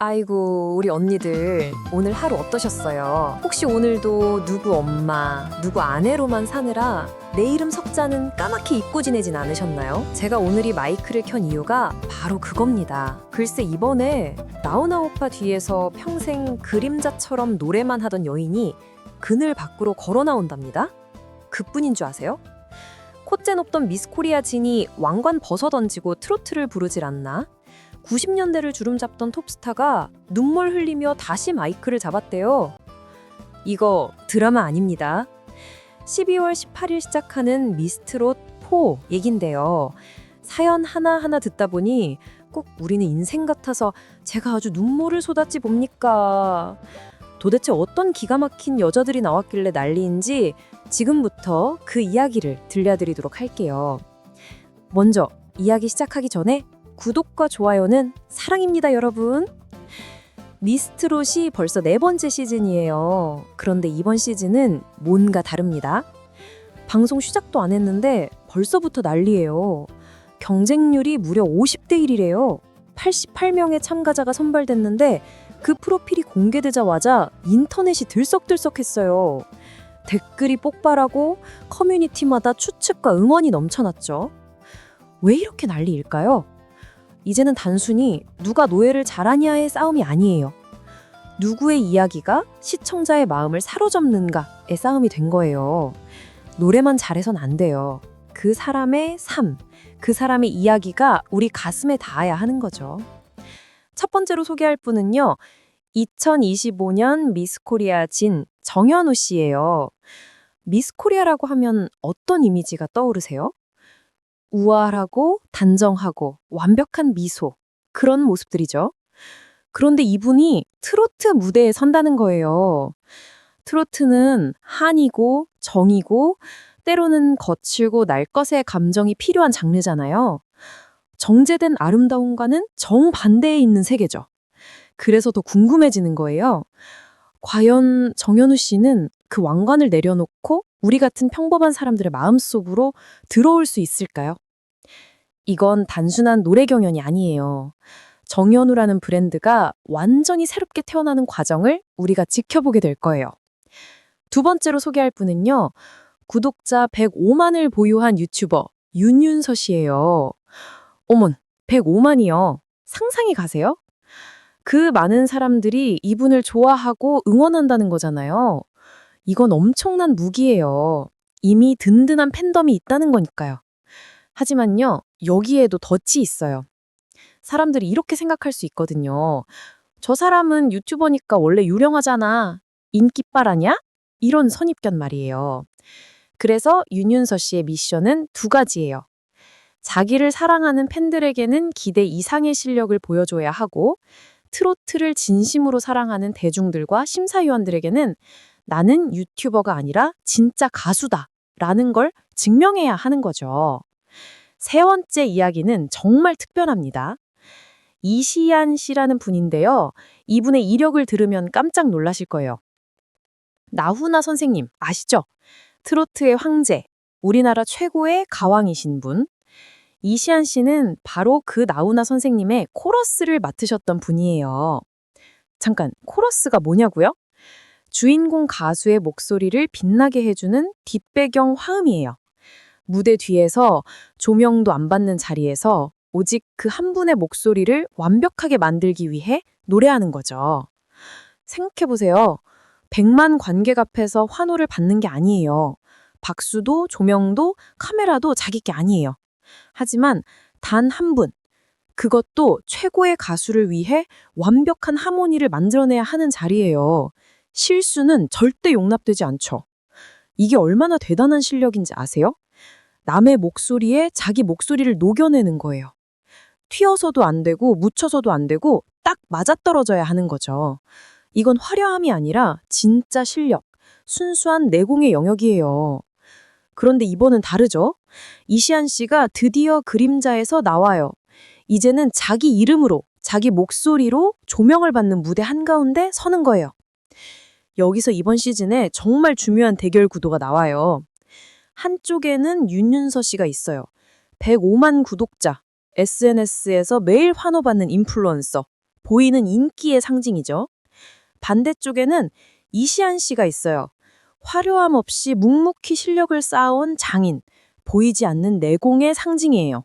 아이고, 우리 언니들 오늘 하루 어떠셨어요? 혹시 오늘도 누구 엄마, 누구 아내로만 사느라 내 이름 석자는 까맣게 잊고 지내진 않으셨나요? 제가 오늘 이 마이크를 켠 이유가 바로 그겁니다. 글쎄 이번에 나훈아 오빠 뒤에서 평생 그림자처럼 노래만 하던 여인이 그늘 밖으로 걸어 나온답니다. 그뿐인 줄 아세요? 콧재 높던 미스 코리아 진이 왕관 벗어 던지고 트로트를 부르질 않나? 90년대를 주름잡던 톱스타가 눈물 흘리며 다시 마이크를 잡았대요. 이거 드라마 아닙니다. 12월 18일 시작하는 미스트롯 4 얘긴데요. 사연 하나하나 듣다 보니 꼭 우리는 인생 같아서 제가 아주 눈물을 쏟았지 뭡니까. 도대체 어떤 기가 막힌 여자들이 나왔길래 난리인지 지금부터 그 이야기를 들려드리도록 할게요. 먼저 이야기 시작하기 전에 구독과 좋아요는 사랑입니다, 여러분. 미스트롯이 벌써 네 번째 시즌이에요. 그런데 이번 시즌은 뭔가 다릅니다. 방송 시작도 안 했는데 벌써부터 난리예요. 경쟁률이 무려 50대 1이래요. 88명의 참가자가 선발됐는데 그 프로필이 공개되자마자 인터넷이 들썩들썩했어요. 댓글이 폭발하고 커뮤니티마다 추측과 응원이 넘쳐났죠. 왜 이렇게 난리일까요? 이제는 단순히 누가 노예를 잘하냐의 싸움이 아니에요. 누구의 이야기가 시청자의 마음을 사로잡는가의 싸움이 된 거예요. 노래만 잘해선 안 돼요. 그 사람의 삶, 그 사람의 이야기가 우리 가슴에 닿아야 하는 거죠. 첫 번째로 소개할 분은요. 2025년 미스코리아 진 정현우 씨예요. 미스코리아라고 하면 어떤 이미지가 떠오르세요? 우아하고 단정하고 완벽한 미소 그런 모습들이죠. 그런데 이분이 트로트 무대에 선다는 거예요. 트로트는 한이고 정이고 때로는 거칠고 날 것의 감정이 필요한 장르잖아요. 정제된 아름다움과는 정반대에 있는 세계죠. 그래서 더 궁금해지는 거예요. 과연 정현우 씨는 그 왕관을 내려놓고 우리 같은 평범한 사람들의 마음속으로 들어올 수 있을까요? 이건 단순한 노래 경연이 아니에요. 정현우라는 브랜드가 완전히 새롭게 태어나는 과정을 우리가 지켜보게 될 거예요. 두 번째로 소개할 분은요. 구독자 105만을 보유한 유튜버 윤윤서 씨예요. 어먼, 105만이요. 상상이 가세요? 그 많은 사람들이 이분을 좋아하고 응원한다는 거잖아요. 이건 엄청난 무기예요. 이미 든든한 팬덤이 있다는 거니까요. 하지만요, 여기에도 덫이 있어요. 사람들이 이렇게 생각할 수 있거든요. 저 사람은 유튜버니까 원래 유령하잖아. 인기빨 아냐? 이런 선입견 말이에요. 그래서 윤윤서 씨의 미션은 두 가지예요. 자기를 사랑하는 팬들에게는 기대 이상의 실력을 보여줘야 하고, 트로트를 진심으로 사랑하는 대중들과 심사위원들에게는 나는 유튜버가 아니라 진짜 가수다 라는 걸 증명해야 하는 거죠. 세 번째 이야기는 정말 특별합니다. 이시안 씨라는 분인데요. 이분의 이력을 들으면 깜짝 놀라실 거예요. 나훈아 선생님 아시죠? 트로트의 황제, 우리나라 최고의 가왕이신 분. 이시안 씨는 바로 그 나훈아 선생님의 코러스를 맡으셨던 분이에요. 잠깐, 코러스가 뭐냐고요? 주인공 가수의 목소리를 빛나게 해주는 뒷배경 화음이에요. 무대 뒤에서 조명도 안 받는 자리에서 오직 그 한 분의 목소리를 완벽하게 만들기 위해 노래하는 거죠. 생각해보세요. 100만 관객 앞에서 환호를 받는 게 아니에요. 박수도 조명도 카메라도 자기 게 아니에요. 하지만 단 한 분, 그것도 최고의 가수를 위해 완벽한 하모니를 만들어내야 하는 자리예요. 실수는 절대 용납되지 않죠. 이게 얼마나 대단한 실력인지 아세요? 남의 목소리에 자기 목소리를 녹여내는 거예요. 튀어서도 안 되고 묻혀서도 안 되고 딱 맞아떨어져야 하는 거죠. 이건 화려함이 아니라 진짜 실력, 순수한 내공의 영역이에요. 그런데 이번은 다르죠? 이시안 씨가 드디어 그림자에서 나와요. 이제는 자기 이름으로, 자기 목소리로 조명을 받는 무대 한가운데 서는 거예요. 여기서 이번 시즌에 정말 중요한 대결 구도가 나와요. 한쪽에는 윤윤서 씨가 있어요. 105만 구독자, SNS에서 매일 환호받는 인플루언서, 보이는 인기의 상징이죠. 반대쪽에는 이시안 씨가 있어요. 화려함 없이 묵묵히 실력을 쌓아온 장인, 보이지 않는 내공의 상징이에요.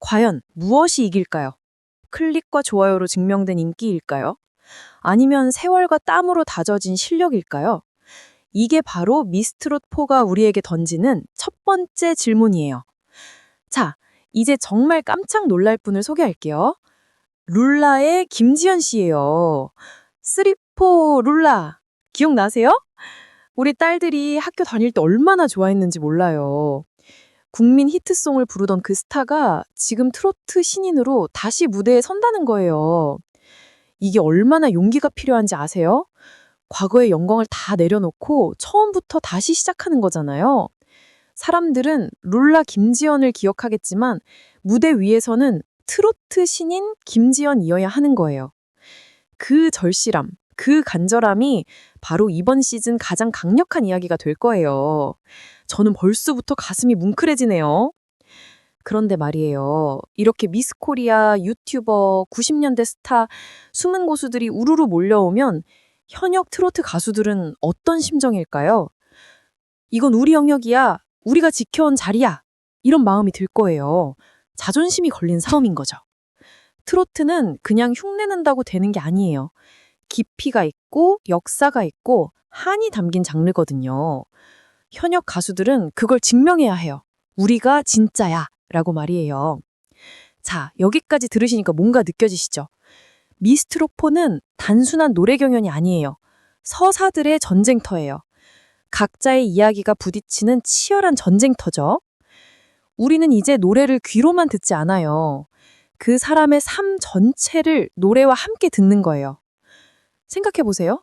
과연 무엇이 이길까요? 클릭과 좋아요로 증명된 인기일까요? 아니면 세월과 땀으로 다져진 실력일까요? 이게 바로 미스트롯4가 우리에게 던지는 첫 번째 질문이에요. 자, 이제 정말 깜짝 놀랄 분을 소개할게요. 룰라의 김지연 씨예요. 쓰리포 룰라. 기억나세요? 우리 딸들이 학교 다닐 때 얼마나 좋아했는지 몰라요. 국민 히트송을 부르던 그 스타가 지금 트로트 신인으로 다시 무대에 선다는 거예요. 이게 얼마나 용기가 필요한지 아세요? 과거의 영광을 다 내려놓고 처음부터 다시 시작하는 거잖아요. 사람들은 룰라 김지연을 기억하겠지만 무대 위에서는 트로트 신인 김지연이어야 하는 거예요. 그 절실함, 그 간절함이 바로 이번 시즌 가장 강력한 이야기가 될 거예요. 저는 벌써부터 가슴이 뭉클해지네요. 그런데 말이에요. 이렇게 미스 코리아, 유튜버, 90년대 스타, 숨은 고수들이 우르르 몰려오면 현역 트로트 가수들은 어떤 심정일까요? 이건 우리 영역이야. 우리가 지켜온 자리야. 이런 마음이 들 거예요. 자존심이 걸린 싸움인 거죠. 트로트는 그냥 흉내낸다고 되는 게 아니에요. 깊이가 있고 역사가 있고 한이 담긴 장르거든요. 현역 가수들은 그걸 증명해야 해요. 우리가 진짜야 라고 말이에요. 자, 여기까지 들으시니까 뭔가 느껴지시죠? 미스트로포는 단순한 노래 경연이 아니에요. 서사들의 전쟁터예요. 각자의 이야기가 부딪히는 치열한 전쟁터죠. 우리는 이제 노래를 귀로만 듣지 않아요. 그 사람의 삶 전체를 노래와 함께 듣는 거예요. 생각해 보세요.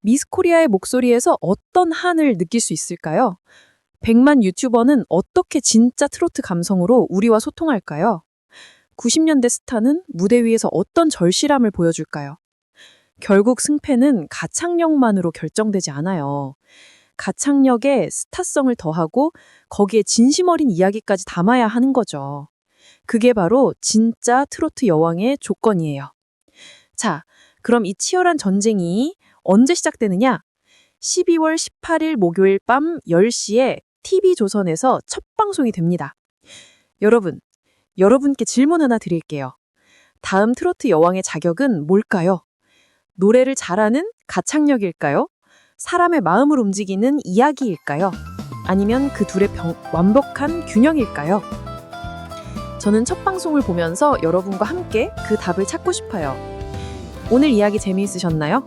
미스 코리아의 목소리에서 어떤 한을 느낄 수 있을까요? 100만 유튜버는 어떻게 진짜 트로트 감성으로 우리와 소통할까요? 90년대 스타는 무대 위에서 어떤 절실함을 보여줄까요? 결국 승패는 가창력만으로 결정되지 않아요. 가창력에 스타성을 더하고 거기에 진심 어린 이야기까지 담아야 하는 거죠. 그게 바로 진짜 트로트 여왕의 조건이에요. 자, 그럼 이 치열한 전쟁이 언제 시작되느냐? 12월 18일 목요일 밤 10시에 TV조선에서 첫 방송이 됩니다. 여러분, 여러분께 질문 하나 드릴게요. 다음 트로트 여왕의 자격은 뭘까요? 노래를 잘하는 가창력일까요? 사람의 마음을 움직이는 이야기일까요? 아니면 그 둘의 병- 완벽한 균형일까요? 저는 첫 방송을 보면서 여러분과 함께 그 답을 찾고 싶어요. 오늘 이야기 재미있으셨나요?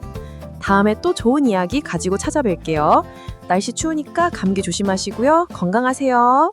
다음에 또 좋은 이야기 가지고 찾아뵐게요. 날씨 추우니까 감기 조심하시고요. 건강하세요.